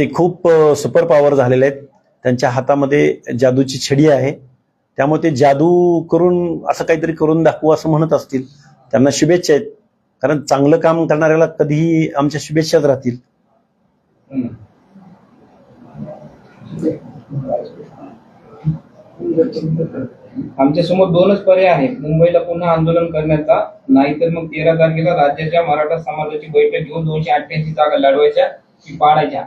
ते खूप super power झालेले आहेत. त्यांच्या हातामध्ये जादूची छडी आहे. त्यामुळे ते जादू करून असं काहीतरी करून दाखवू असं म्हणत असतील. त्यांना शुभेच्छा आहेत. कारण चांगलं काम करणाऱ्याला कधीही आमच्या शुभेच्छाच राहतील. आमच्यासमोर दोनच पर्याय आहेत. मुंबईला पुन्हा आंदोलन करण्याचा नाहीतर मग तेरा तारखेला राज्याच्या मराठा समाजाची बैठक घेऊन दोनशे अठ्ठ्याऐंशी जागा लढवायच्या की पाडायच्या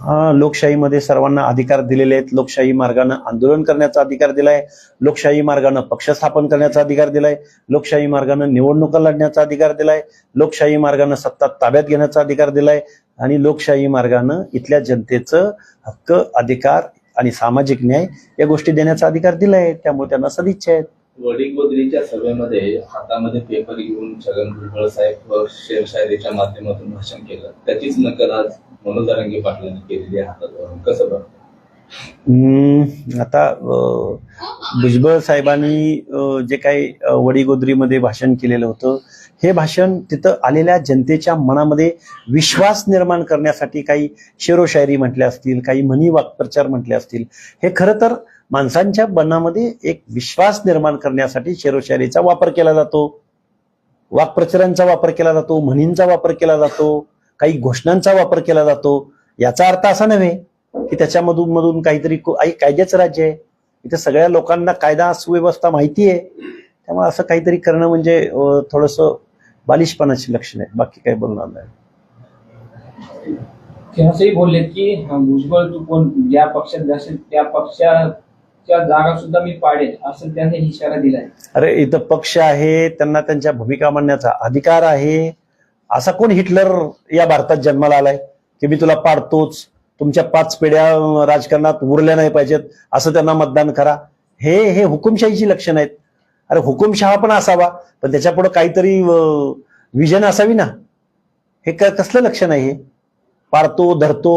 हा लोकशाहीमध्ये सर्वांना अधिकार दिलेले आहेत. लोकशाही मार्गानं आंदोलन करण्याचा अधिकार दिलाय. लोकशाही मार्गानं पक्ष स्थापन करण्याचा अधिकार दिलाय. लोकशाही मार्गानं निवडणुका लढण्याचा अधिकार दिलाय. लोकशाही मार्गानं सत्ता ताब्यात घेण्याचा अधिकार दिलाय. आणि लोकशाही मार्गानं इथल्या जनतेचं हक्क अधिकार आणि सामाजिक न्याय या गोष्टी देण्याचा अधिकार दिलाय. त्यामुळे त्यांना सदिच्छा आहेत. वडीलबद्रीच्या सभेमध्ये हातामध्ये पेपर घेऊन छगन भुजबळ साहेब शेरशायरीच्या माध्यमातून भाषण केलं. त्याचीच नकल आज मनोज अरंगे पाटलांनी केलेली आहे हातात कसं बघ हम्म, आता भुजबळ साहेबांनी जे काही अं, वडीगोद्रीमध्ये भाषण केलेलं होतं हे भाषण तिथं आलेल्या जनतेच्या मनामध्ये विश्वास निर्माण करण्यासाठी काही शेरोशायरी म्हटल्या असतील काही म्हणी वाक्प्रचार म्हटले असतील हे खरं तर माणसांच्या मनामध्ये एक विश्वास निर्माण करण्यासाठी शेरोशायरीचा वापर केला जातो. वाक्प्रचारांचा वापर केला जातो म्हणींचा वापर केला जातो काही घोषणांचा वापर केला जातो. याचा अर्थ असा नव्हे की त्याच्यामधून मधून काहीतरी कायद्याचं राज्य आहे. इथे सगळ्या लोकांना कायदा सुव्यवस्था माहिती आहे. त्यामुळे असं काहीतरी करणं म्हणजे थोडंसं बालिशपणाची लक्षण आहे बाकी काही बोलणार नाही. असंही बोललेत की भुजबळ तू कोण? ज्या पक्षात जाशील त्या पक्षाच्या जागा सुद्धा मी पाडेल असं त्याने इशारा दिलाय. अरे इथं पक्ष आहे त्यांना त्यांच्या भूमिका मांडण्याचा अधिकार आहे. असा कोण हिटलर या भारतात जन्माला आलाय? की मी तुला पाडतोच. तुमच्या पाच पिढ्या राजकारणात उरल्या नाही पाहिजेत. असं त्यांना मतदान करा. हे हे हुकुमशाहीची लक्षण आहेत. अरे हुकुमशहा पण असावा पण त्याच्या पुढे काहीतरी विजन असावी ना? हे कसलं लक्ष नाही हे? पारतो धरतो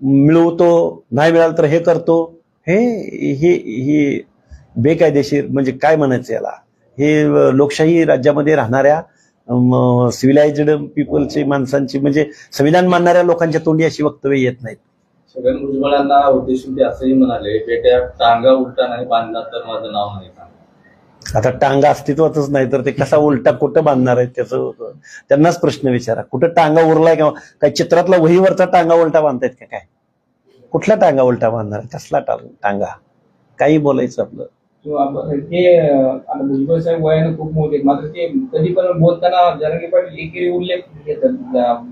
मिळवतो नाही मिळालं तर हे करतो. हे हे हे बेकायदेशीर म्हणजे काय म्हणायचं याला? हे लोकशाही राज्यामध्ये राहणाऱ्या सिव्हिलाइज्ड पीपलची माणसांची म्हणजे संविधान मानणाऱ्या लोकांच्या तोंडी अशी वक्तव्य येत नाहीत. छगन भुजबळांना उद्देशून ते असंही म्हणाले बेट्या टांगा उलटा नाही बांधला तर माझं नाव नाही आता टांगा अस्तित्वातच नाही तर ते कसा उलटा कुठं बांधणार आहेत त्याचं त्यांनाच प्रश्न विचारा. कुठं टांगा उरलाय का? काय चित्रातला वहीवरचा टांगा उलटा बांधतायत का काय? कुठला टांगा उलटा बांधणार आहे? कसला टा- टांगा? काही बोलायचं आपलं. तो आपण- ते अं, आता भुजबळ साहेब वयाने खूप मोठे आहेत. मात्र ते कधी पण बोलताना जरांगी पाटील एकेरी उल्लेख घेतात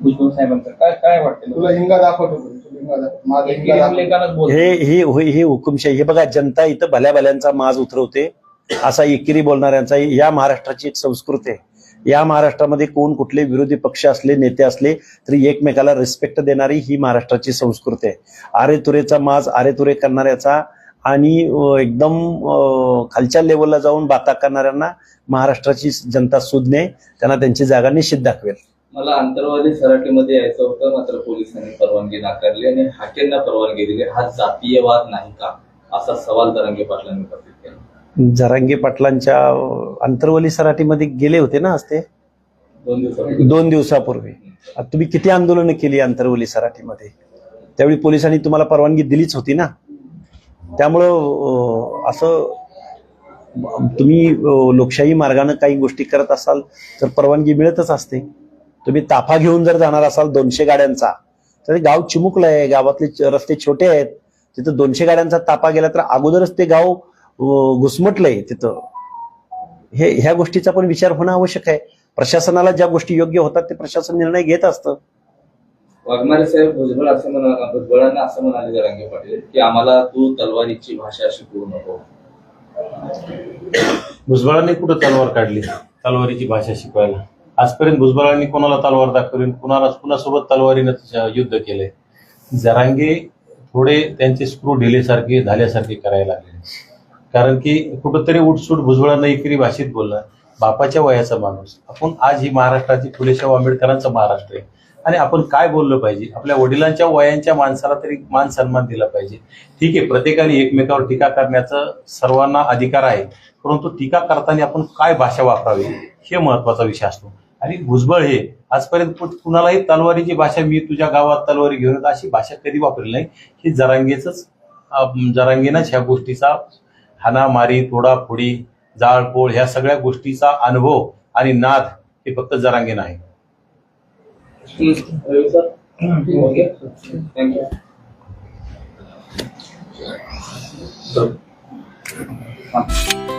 भुजबळ साहेबांचा काय काय वाटतं? तुला हिंगा दाखवतो तुला हिंगा दाखव माझा हिंगा एकेरी दाखव उल्लेखानच बोलतो हे ही ही ही हुकुमशाही हे बघा जनता इथं भल्या भल्यांचा माज उतरवते. असा एकेरी बोलणाऱ्यांचा या महाराष्ट्राची एक संस्कृती आहे. या महाराष्ट्रामध्ये कोण कुठले विरोधी पक्ष असले नेते असले तरी एकमेकाला रिस्पेक्ट देणारी ही महाराष्ट्राची संस्कृती आहे. आरे तुरेचा माज आरे तुरे करणाऱ्याचा आणि एकदम खालच्या लेवलला जाऊन बाता करणाऱ्यांना महाराष्ट्राची जनता सुज्ञे त्यांना त्यांची जागा निश्चित दाखवेल. मला आंतरवादी सराटीमध्ये यायचं होतं मात्र पोलिसांनी परवानगी नाकारली आणि हाकेंना परवानगी दिली. हा जातीयवाद नाही का? असा सवाल तरंगे पाटलांनी उपस्थित केला. जरांगे पाटलांच्या अंतरवली सराटीमध्ये गेले होते ना आज ते? दोन दिवसापूर्वी. तुम्ही किती आंदोलनं केली आंतरवली सराठीमध्ये त्यावेळी पोलिसांनी तुम्हाला परवानगी दिलीच होती ना? त्यामुळं असं तुम्ही लोकशाही मार्गाने काही गोष्टी करत असाल तर परवानगी मिळतच असते. तुम्ही ताफा घेऊन जर जाणार असाल दोनशे गाड्यांचा तर गाव चिमुकलं आहे गावातले रस्ते छोटे आहेत. तिथं दोनशे गाड्यांचा ताफा गेला तर अगोदरच ते गाव घुसमटलंय तिथं. हे ह्या गोष्टीचा पण विचार होणं आवश्यक आहे. प्रशासनाला ज्या गोष्टी योग्य होतात ते प्रशासन निर्णय घेत असतं. वाघमारे साहेब भुजबळ असं म्हणाला भुजबळांना असं म्हणाले जरांगे पाटील की आम्हाला तू तलवारीची भाषा शिकवू नको. भुजबळांनी कुठं तलवार काढली? तलवारीची भाषा शिकवायला. आजपर्यंत भुजबळांनी कोणाला तलवार दाखवली कुणाला कुणासोबत तलवारीनं युद्ध केलंय? जरांगे थोडे त्यांचे स्क्रू ढिलेसारखे झाल्यासारखे करायला लागले. कारण की कुठंतरी उठसूट भुजबळांना एकेरी भाषेत बोलला बापाच्या वयाचा माणूस. आपण आज ही महाराष्ट्राची फुलेशाहू आंबेडकरांचा महाराष्ट्र आहे. आणि आपण काय बोललं पाहिजे? आपल्या वडिलांच्या वयांच्या माणसाला तरी मान सन्मान दिला पाहिजे. ठीक आहे प्रत्येकाने एकमेकावर टीका करण्याचा सर्वांना अधिकार आहे. परंतु टीका करताना आपण काय भाषा वापरावी? हे महत्त्वाचा विषय असतो. आणि भुजबळ हे आजपर्यंत कुणालाही तलवारीची भाषा मी तुझ्या गावात तलवारी घेऊन अशी भाषा कधी वापरली नाही. ही जरांगेच जरांगेनंच ह्या गोष्टीचा हानामारी तोडाफोडी जाळपोळ ह्या सगळ्या गोष्टीचा अनुभव आणि नाद हे फक्त जरांगीण आहे you.